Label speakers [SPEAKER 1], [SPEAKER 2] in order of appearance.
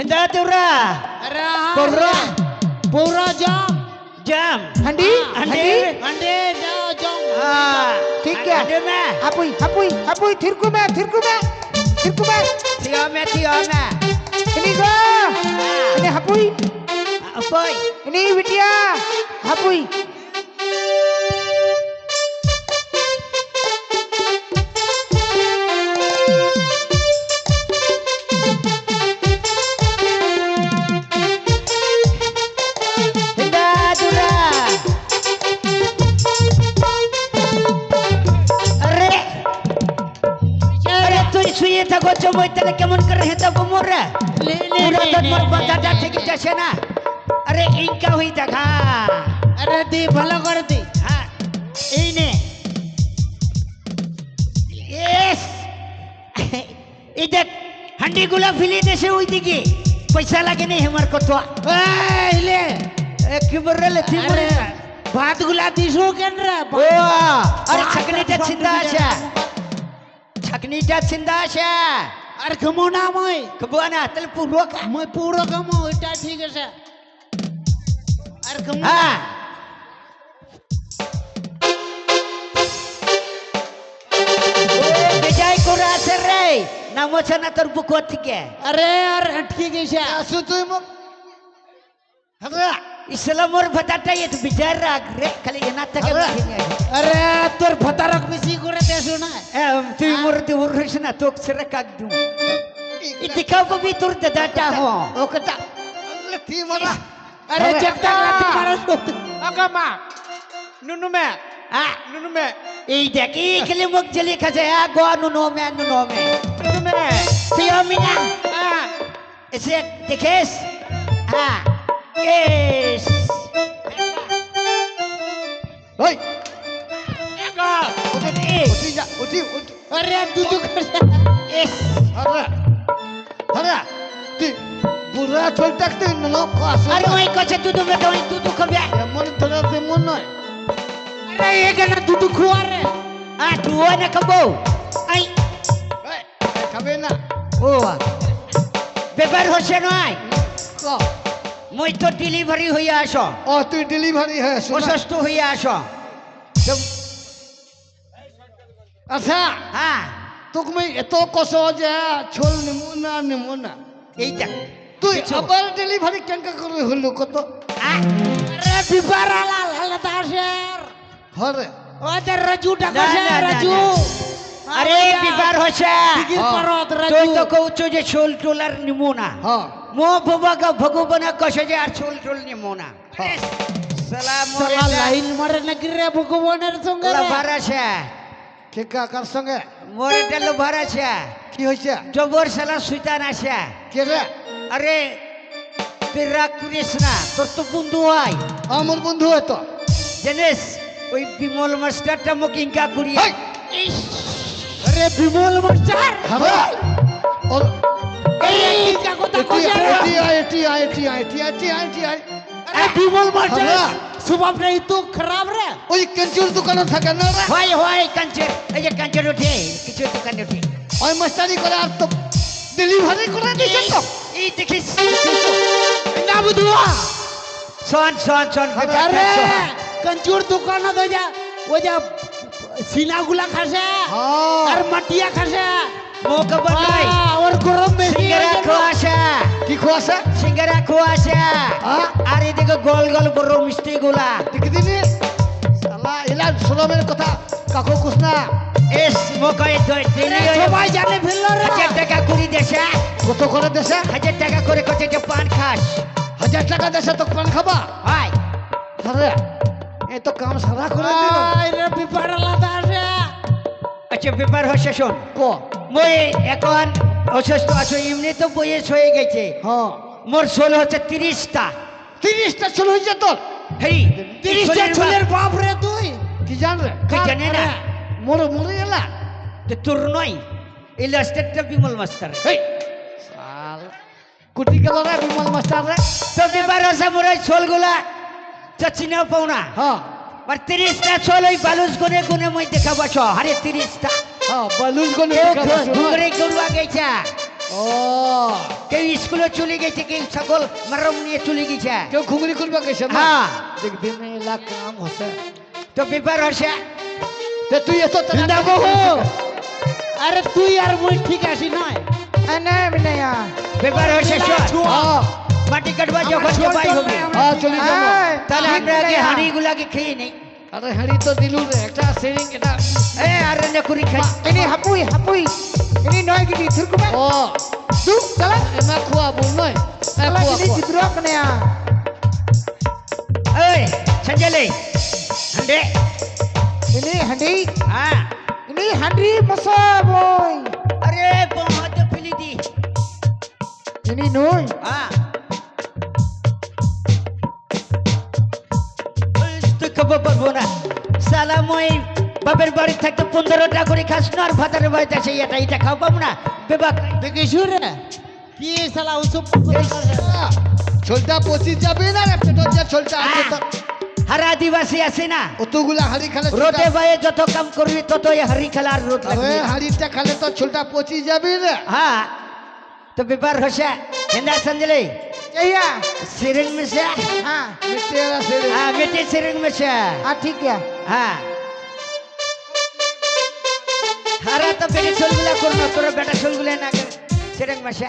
[SPEAKER 1] हिदायत कोर्रा
[SPEAKER 2] पूरा
[SPEAKER 1] पूरा
[SPEAKER 2] जाम
[SPEAKER 3] जाम
[SPEAKER 2] हंडी
[SPEAKER 3] हंडी
[SPEAKER 1] हंडी जाओ
[SPEAKER 2] जाम
[SPEAKER 3] ठीक है. हंडी में हापुई हापुई हापुई
[SPEAKER 2] थिरकु में थिरकु में
[SPEAKER 3] थिरकु में थिया में
[SPEAKER 2] थिया
[SPEAKER 3] में इन्हीं को
[SPEAKER 2] इन्हें हापुई हापुई इन्हीं बिटिया हापुई কথা করছ বই তাহলে কেমন করে হেতাবো মোরা? মোরা মোর
[SPEAKER 1] কথাটা
[SPEAKER 2] ঠিক আছে না? আরে ইনকা হই দেখা।
[SPEAKER 1] আরে দি ভালো করে দি।
[SPEAKER 2] হ্যাঁ। এই নে। এস এই দেখ হান্ডিগুলা ফেলে দেশে ওইদিকে। পয়সা লাগে নি হেমার কত। এইলে
[SPEAKER 1] কি
[SPEAKER 2] বললে
[SPEAKER 1] ঠিক বলে ভাতগুলা দিছো কেন
[SPEAKER 2] রে আরে চাকরিটা চিন্তা আছে। सकनीच्या छिंदाशा
[SPEAKER 1] अरे घमो ना मय
[SPEAKER 2] खबो ना तल पूर्व का
[SPEAKER 1] मय पूर्व घमो ता ठीक है अरे घमो हाँ।
[SPEAKER 2] बेजाय को रासर रे। नामो छना तर बुको
[SPEAKER 3] ठीक
[SPEAKER 2] है अरे
[SPEAKER 1] अरे हटके गेशा असु तू मग हगा
[SPEAKER 2] इस्लामवर फताटा येत बिचार राग रे। खाली अरे तोर ورشنا توكسر كاكدو اتكافو بي ترد داتا
[SPEAKER 3] هو وكتا التي مرة
[SPEAKER 1] أنا جبتا التي مرة أقا
[SPEAKER 3] ما نونو ما
[SPEAKER 2] آه
[SPEAKER 3] نونو ما
[SPEAKER 2] এই দেখি খেলে মুখ জেলে খাচ্ছে এক গো নুনো মে নুনো মে
[SPEAKER 3] নুনো মে
[SPEAKER 2] সিও মিনা হ্যাঁ
[SPEAKER 3] আরে দুটো ধরা। তুই বুড়া ছোট থাকতে নক
[SPEAKER 2] আরে দুটো বেটা ওই দুটো খাবে
[SPEAKER 3] এমন ধরা তেমন নয়।
[SPEAKER 1] আরে এখানে দুটো খুয়ার রে।
[SPEAKER 2] আর তুই না খাব। আই।
[SPEAKER 3] খাবে না।
[SPEAKER 2] ও আচ্ছা। ব্যাপার হচ্ছে নয়। মই তো ডেলিভারি হইয়া আস।
[SPEAKER 3] ও তুই ডেলিভারি হয়ে
[SPEAKER 2] হইয়া আস।
[SPEAKER 3] আচ্ছা।
[SPEAKER 2] হ্যাঁ।
[SPEAKER 3] তোকে এত কষ্ট যে ছোল নেমু না নেমু না।
[SPEAKER 2] এইটা।
[SPEAKER 3] তুই আবার ডেলিভারি কেনকা করে হলো কত?
[SPEAKER 2] ভগবান কষে যে আর ছোল
[SPEAKER 1] ভগবানের সঙ্গে
[SPEAKER 3] কেকা কার সঙ্গে?
[SPEAKER 2] মোর একটা লোভার আছে।
[SPEAKER 3] কি হয়েছে
[SPEAKER 2] জবর সালা সুইতান আছে।
[SPEAKER 3] কে রে?
[SPEAKER 2] আরে তুই রাগ করিস না তোর তো বন্ধু হয়।
[SPEAKER 3] আমার বন্ধু হয় তো।
[SPEAKER 2] জানিস ওই বিমল মাস্টারটা মোক ইঙ্কা করি
[SPEAKER 1] আরে বিমল মাস্টার!
[SPEAKER 3] ওর
[SPEAKER 1] কথা কইয়া
[SPEAKER 3] এটি আই এটি আই এটি আই এটি আই এটি
[SPEAKER 1] আই বিমল মাস্টার! সুবাব নেই তো খারাপ রে
[SPEAKER 3] ওই কাঞ্চুর দোকানও থাকে না রে
[SPEAKER 2] হয় হয় কাঞ্চুর এই যে কাঞ্চুর উঠে কিছু দোকান উঠে
[SPEAKER 3] ওই মাস্টারি করে আর তো ডেলিভারি করে দিয়েছেন তো
[SPEAKER 2] এই দেখিস
[SPEAKER 1] না বুধুয়া
[SPEAKER 2] শোন শোন শোন
[SPEAKER 1] আরে কাঞ্চুর দোকান ওই যা ওই যা সিনাগুলা খাসে আর মাটিয়া খাসে ওর গরম বেশি
[SPEAKER 2] সিঙ্গারা
[SPEAKER 1] হয়ে যাবে।
[SPEAKER 2] খোয়াশা।
[SPEAKER 3] কি খোয়াছে
[SPEAKER 2] সিঙ্গারা খোয়াশা।
[SPEAKER 3] হ্যাঁ?
[SPEAKER 2] আর এদিকে গোল গোল বড় মিষ্টি গুলা।
[SPEAKER 3] দেখি দিনি শালা এলা সরমের কথা। কাকু কুসনা
[SPEAKER 2] এস মোক এই দই দিলি
[SPEAKER 1] আরে, সবাই জানে ফেলল রে।
[SPEAKER 2] হাজার টাকা কুড়ি দেশে।
[SPEAKER 3] কত করে দেশে?
[SPEAKER 2] হাজার টাকা করে কত যে পান খাস।
[SPEAKER 3] হাজার টাকা দেশে তো পান খাবা?
[SPEAKER 2] হয়।
[SPEAKER 3] আরে এ তো কাম সারা করে দিল।
[SPEAKER 1] আরে বিপার আলাদা আছে
[SPEAKER 2] আচ্ছা ব্যাপার হচ্ছে শোন।
[SPEAKER 3] ক?
[SPEAKER 2] মই এখন অসুস্থ আছো এমনি তো বয়স হয়ে গেছে।
[SPEAKER 3] হ্যাঁ।
[SPEAKER 2] মোর ষোল হচ্ছে তিরিশটা।
[SPEAKER 3] তিরিশটা চল হয়েছে তোর?
[SPEAKER 2] হেই
[SPEAKER 1] তিরিশটা ছেলের বাপ রে তুই?
[SPEAKER 3] কি জান রে?
[SPEAKER 2] তুই জানে না।
[SPEAKER 3] মোর মরে এলা
[SPEAKER 2] তো তোর নয় এই লাস্টেরটা বিমল মাস্টার।
[SPEAKER 3] হেই। শাল কুটি গেল রে বিমল মাস্টার রে।
[SPEAKER 2] তো ব্যাপার হচ্ছে মোর ওই ছোলগুলা তো চিনেও পাও না।
[SPEAKER 3] হ্যাঁ।
[SPEAKER 2] আর তিরিশটা ছোল ওই বালুস গুনে গুনে মই দেখাবো ছ আরে তিরিশটা।
[SPEAKER 3] হ্যাঁ বালুস গনে
[SPEAKER 2] কেউ ঘুরে গরুয়া গেছে
[SPEAKER 3] ও।
[SPEAKER 2] কেউ স্কুলে চলে গেছে কি সকল মারম নিয়ে চলে গেছে
[SPEAKER 3] কেউ ঘুমরি করবে না?
[SPEAKER 2] হ্যাঁ।
[SPEAKER 3] দেখবি না এলা কাম হসে।
[SPEAKER 2] তো ব্যাপার হচ্ছে
[SPEAKER 3] তে তুই এত
[SPEAKER 1] বৃন্দা বহু আরে তুই আর মুই ঠিক আছি নয়।
[SPEAKER 2] ব্যাপার হচ্ছে শোন,
[SPEAKER 3] হ্যাঁ
[SPEAKER 2] মাটি কাটবা যখন জবাই হবে।
[SPEAKER 3] হ্যাঁ চলে যাব।
[SPEAKER 2] তাহলে আমরা আগে হাঁড়িগুলাকে খেয়ে নেই।
[SPEAKER 3] আরে হাঁড়ি তো দিলু রে একটা সেরিং এটা
[SPEAKER 2] এ আর রান্না করি খাই
[SPEAKER 4] ini hapui hapui ini noy gini thurku ba
[SPEAKER 3] ও
[SPEAKER 4] du chala
[SPEAKER 3] এমা খোয়া বল নয় এ খোয়া
[SPEAKER 4] jidro kene ya
[SPEAKER 2] এই সঞ্জলি হান্ডে
[SPEAKER 4] ini handi
[SPEAKER 2] হ্যাঁ
[SPEAKER 4] ini handri masa boy
[SPEAKER 2] আরে বহাতে ফেলি দি
[SPEAKER 4] ini noy
[SPEAKER 2] থাকতে পনেরোটা করে খাস না আর ভাতারের বাড়িতে আছে এটা এটা খাও পাবো না? বেবাক
[SPEAKER 1] দেখিস রে কি শালা ওসব
[SPEAKER 3] ছোলটা পচি যাবে না রে পেটর যে ছোলটা আছে তো।
[SPEAKER 2] হারা আদিবাসী আছে না?
[SPEAKER 3] অতগুলা হাড়ি খেলে
[SPEAKER 2] রোদে বাইরে যত কাম করবি তত হারি খেলা আর রোদ
[SPEAKER 3] আরে
[SPEAKER 2] লাগবে
[SPEAKER 3] হাড়িটা খেলে তো ছোলটা পচি যাবে রে
[SPEAKER 2] হ্যাঁ তো ব্যাপার হচ্ছে হেন্দা সঞ্জলি।
[SPEAKER 4] ya
[SPEAKER 2] সিরিং মিশে।
[SPEAKER 4] ha
[SPEAKER 3] মিটেরা সেরে
[SPEAKER 2] হ্যাঁ মেটে সিরিং মিশে।
[SPEAKER 4] ah ঠিক
[SPEAKER 2] হ্যাঁ। হারা তো বেটে চলগুলা করব তোর বেটা চলগুলা না সেটা মিশে